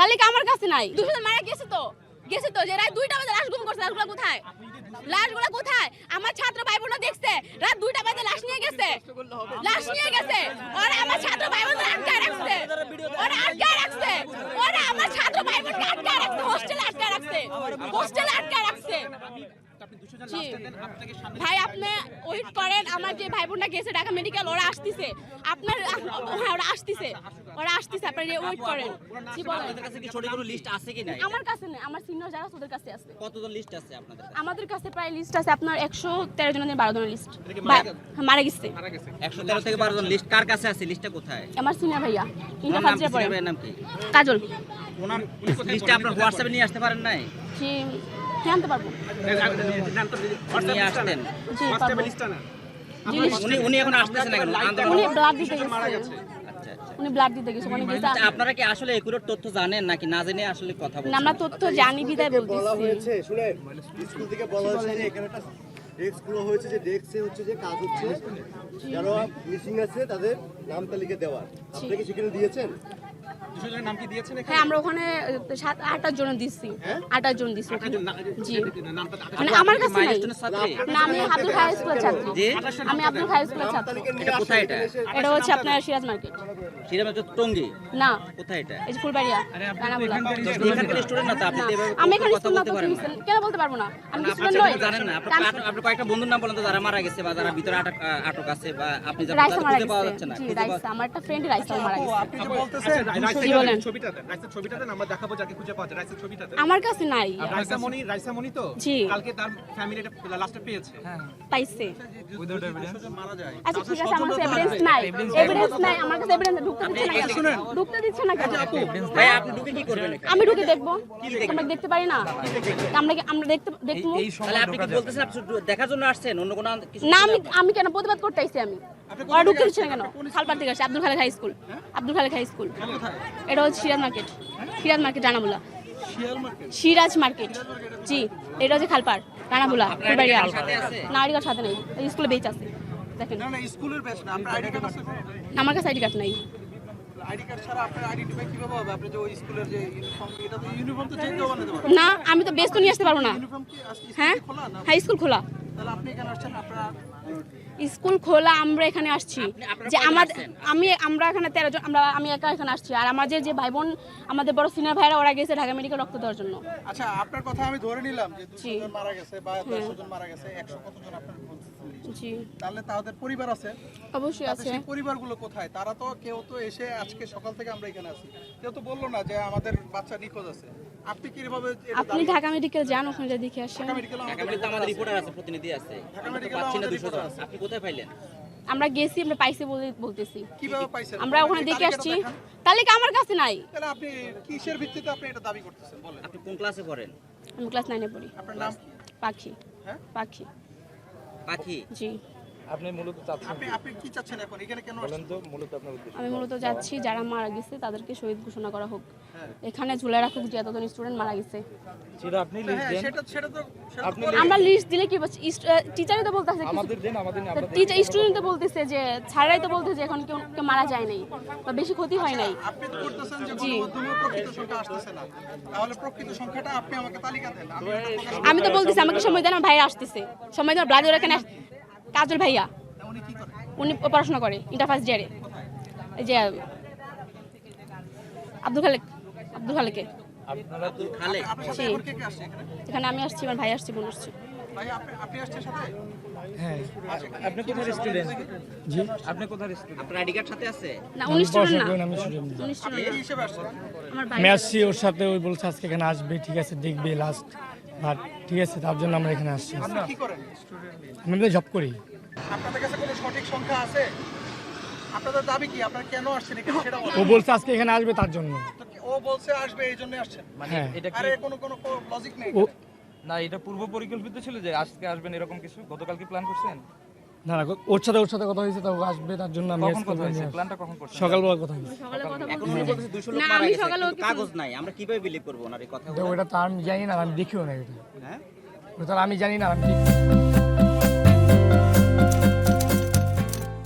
তালিকা আমার কাছে নাই। দুশো মারা গেছে তো। গেছে তো, যে রাত দুইটা বাজে লাশ গুম করছে, লাশগুলো কোথায়? লাশগুলো কোথায়? আমার ছাত্র ভাই বোনরা দেখছে, রাত দুইটা বাজে লাশ নিয়ে গেছে। লাশ নিয়ে গেছে। ওরা আমার ছাত্র ভাই বোনরা আটকায় রাখছে। ওরা আটকায় রাখছে। ওরা আমার ছাত্র ভাই বোনকে আটকায় রাখছে হোস্টেলে আটকায় রাখছে। হোস্টেলে আটকায় রাখছে। ভাই আপনি ওয়েট করেন আমার যে ভাই বোনটা গেছে ঢাকা মেডিকেল ওরা আসতেছে। আপনার হ্যাঁ ওরা আসতেছে। ওরা আসতেছে আপনার ওয়েট করেন। জি বলেন। আপনাদের কাছে কি সঠিক কোনো লিস্ট আছে কি না আমার কাছে নেই আমার সিনিয়র যারা ওদের কাছে আছে। কতজন লিস্ট আছে আপনাদের কাছে? আমাদের কাছে প্রায় লিস্ট আছে আপনার একশো তেরো জনের বারো জনের লিস্ট মারা গেছে? একশো তেরো থেকে বারো জন লিস্ট কার কাছে আছে? লিস্টটা কোথায়? আমার সিনিয়র ভাইয়া ইন্টার ওনার ফার্স্ট? পড়ে নাম কি? কাজল। লিস্টটা আপনার হোয়াটসঅ্যাপে নিয়ে আসতে পারেন নাই? জি। জানতে পারব? জি পারব। উনি উনি এখন আসতেছেন না কেন উনি ব্লাড দিতে গেছে। উনি ব্লাড দিতে গেছে মানে গেছে আপনারা কি আসলে একুরেট তথ্য জানেন নাকি না জেনে আসলে কথা বলছেন আমরা তথ্য জানি বিদায় বলা হয়েছে শুনে স্কুল থেকে বলা হয়েছে যে এখানে একটা ডেস্ক হয়েছে যে ডেস্কে হচ্ছে যে কাজ হচ্ছে। যারা মিসিং আছে তাদের নাম তালিকা দেওয়ার। আপনি কি সেখানে দিয়েছেন? হ্যাঁ আমরা ওখানে সাত আটার জন দিচ্ছি আটার জন দিচ্ছি ওখানে। জি। মানে আমার কাছে নাই। না আমি আব্দুল হাই স্কুলের ছাত্রী। আমি আব্দুল হাই স্কুলের ছাত্রী। এটা কোথায় এটা? এটা হচ্ছে আপনার সিরাজ মার্কেট। শ্রীরাম টঙ্গি? না। কোথায় এটা? এই ফুলবাড়িয়া। স্টুডেন্ট না। আপনি আমি এখানে কথা না বলতে পারেন তুমি কেন বলতে পারব না? আমি না, স্টুডেন্ট নই। জানেন না আপনি- আপনি কয়েকটা বন্ধুর নাম বলেন তো যারা মারা গেছে বা যারা ভিতরে আটক আছে বা আপনি যারা পাওয়া যাচ্ছে না আমার একটা ফ্রেন্ড রাইসা মারা গেছে। আপনি বলতেছেন বলেন। ছবিটা দেন রাইসের ছবিটা দেন আমরা দেখাবো যাকে খুঁজে পাওয়া যায় রাইসের ছবিটা দেন। আমার কাছে নাই। রাইসা মনি রাইসা মনি তো? জি। কালকে তার ফ্যামিলি এটা লাস্টে পেয়েছে। পাইছে। দুশোজন মারা যায় আচ্ছা ঠিক আছে আমার কাছে এভিডেন্স নাই। এভিডেন্স নাই আমার কাছে এভিডেন্স ঢুকতে দিচ্ছে না কেন? ঢুকতে দিচ্ছে না কেন? ভাই আপনি ঢুকে কি করবেন আমি ঢুকে দেখব। আমরা দেখতে পারি না? আমরা কি- আমরা দেখতে দেখব? তাহলে আপনি কি বলতেছেন আপনি দেখার জন্য আসছেন? অন্য কোনো কিছু না আমি আমি কেন প্রতিবাদ করতে আইছি আমি? ওরা ঢুকতে দিচ্ছে না কেন? খালপার থেকে আসছে Abdul Khalek high school. Abdul Khalek high school. এটা হচ্ছে Siraj market. Siraj market রানাবুলা। Siraj market. জি এটা হচ্ছে খালপার রানাবুলা ফুলবাড়িয়া সাথে না আইডি কার্ড সাথে নেই। স্কুলে বেচ আছে। দেখেন। আমার কাছে আইডি কার্ড নাই। আইডি কার্ড ছাড়া আপনার আইডেন্টিফাই কীভাবে হবে? আপনি যে ওই স্কুলের যে ইউনিফর্ম এটা তো ইউনিফর্ম তো যে কেউ বানাতে পারে না আমি তো বেচ তো নিয়ে আসতে পারব না। ইউনিফর্ম কি আজকে হ্যাঁ? স্কুল খোলা না? হ্যাঁ স্কুল খোলা। স্কুল খোলা আমরা এখানে আসছি। যে আমাদের আমি আমরা এখানে তেরো জন আমরা আমি একা এখানে আসছি। আর আমাদের যে ভাই বোন আমাদের বড় সিনিয়র ভাইরা ওরা গেছে ঢাকা মেডিকেল রক্ত দেওয়ার জন্য। আচ্ছা আপনার কথা আমি ধরে নিলাম যে। 200 জন মারা গেছে বা 100 জন মারা গেছে 100 কতজন আপনার জি। তাহলে তাদের পরিবার আছে? অবশ্যই আছে। সেই পরিবারগুলো কোথায়? তারা তো কেউ তো এসে আজকে সকাল থেকে আমরা এখানে আছি। কেউ তো বলল না যে আমাদের বাচ্চা নিখোঁজ আছে। আপনি কীভাবে আপনি ঢাকা মেডিকেল যান ওখানে যা দেখে আসেন। ঢাকা মেডিকেলে আমাদের রিপোর্টার আছে। প্রতিনিধি আছে। ঢাকা না আমাদের 200 জন আছে। আপনি কোথায় পাইলেন? আমরা গেছি আমরা পাইছি বলে বলতেছি। কীভাবে পাইছেন? আমরা ওখানে দেখে আসছি। দেখান। তালিকা আমার কাছে নাই। তাহলে আপনি কিসের ভিত্তিতে আপনি এটা দাবি করতেছেন? বলেন। আপনি কোন ক্লাসে পড়েন? আমি ক্লাস নাইনে পড়ি। আপনার নাম পাখি। হ্যাঁ? পাখি। পাখি? জি। আপনি মূলত চাচ্ছেন আপনি আপনি কি চাচ্ছেন এখন? এখানে কেন বলেন তো মূলত আপনার উদ্দেশ্য আমি মূলত যাচ্ছি যারা মারা গেছে তাদেরকে শহীদ ঘোষণা করা হোক। হ্যাঁ। এখানে ঝুলে রাখুক যে এতজন স্টুডেন্ট মারা গেছে। ছিল আপনি লিস্ট হ্যাঁ দেন। সেটা সেটা তো। আমরা লিস্ট দিলে কি টিচারই তো বলতেছে আমাদের দেন আমাদের টিচার স্টুডেন্ট তো বলতেছে যে স্যাররাই তো বলতেছে যে এখন কেউ কেউ মারা যায় নাই বা বেশি ক্ষতি হয় নাই। আপনি তো করতেছেন যে জি। গণমাধ্যমে প্রকৃত সংখ্যা আসতেছে না। তাহলে প্রকৃত সংখ্যাটা আপনি আমাকে তালিকা দেন। আমি তো বলতেছি আমাকে সময় দেন আমার ভাইরা আসতেছে। সময় দেন ব্লাড এখানে আস- কাজল ভাইয়া। উনি কি পড়াশোনা করে ইন্টার ফার্স্ট ইয়ারে। এই যে আব্দুল খালেক আব্দুল খালেকে। এখন কে কে আসছে এখানে? এখানে আমি আসছি আমার ভাই আসছি বোন আসছি। ভাই আপনি আপনি আসছেন সাথে? হ্যাঁ আপনি কোথায় স্টুডেন্ট জি। আপনি কোথায় স্টুডেন্ট আপনার আইডি কার্ড সাথে আছে? না উনিশ আমি স্টুডেন্ট। উনিশ আপনি স্টুডেন্ট কি হিসেবে আসছেন? আমার ভাই আমি আসছি। ওর সাথে ওই বলছে আজকে এখানে আসবে ঠিক আছে দেখবে লাস্ট বাট ঠিক আছে তার জন্য আমরা এখানে আসছি। আপনি আমি জব করি। আপনাদের কাছে কোনো সঠিক সংখ্যা আছে? আপনাদের দাবি কি? আপনারা কেন আসছেন এখানে? সেটা বলেন। ও বলছে আজকে এখানে আসবে তার জন্য। তো কি- ও বলছে আসবে এই জন্য আসছেন? হ্যাঁ। এটা কি কোনো কোনো লজিক নেই ও না এটা পূর্ব পরিকল্পিত ছিল যে আজকে আসবেন এরকম কিছু? গতকাল কি প্ল্যান করছেন? না না ওর সাথে ওর সাথে কথা হয়েছে তো ও আসবে তার জন্য আমি কখন কথা হয়েছে? প্ল্যানটা কখন করছেন? সকালবেলা কথা হয়েছে। সকালে কথা এখন উনি বলতেছে 200 লোক না, মারা আমি গেছে। সকালেও কিন্তু কিছু- কাগজ নাই। আমরা কীভাবে বিলিভ করব ওনার এই কথা তো ওটা তো আমি জানি না আমি দেখিও না এটা। হ্যাঁ? ওটা তো আমি জানি না আমি দেখি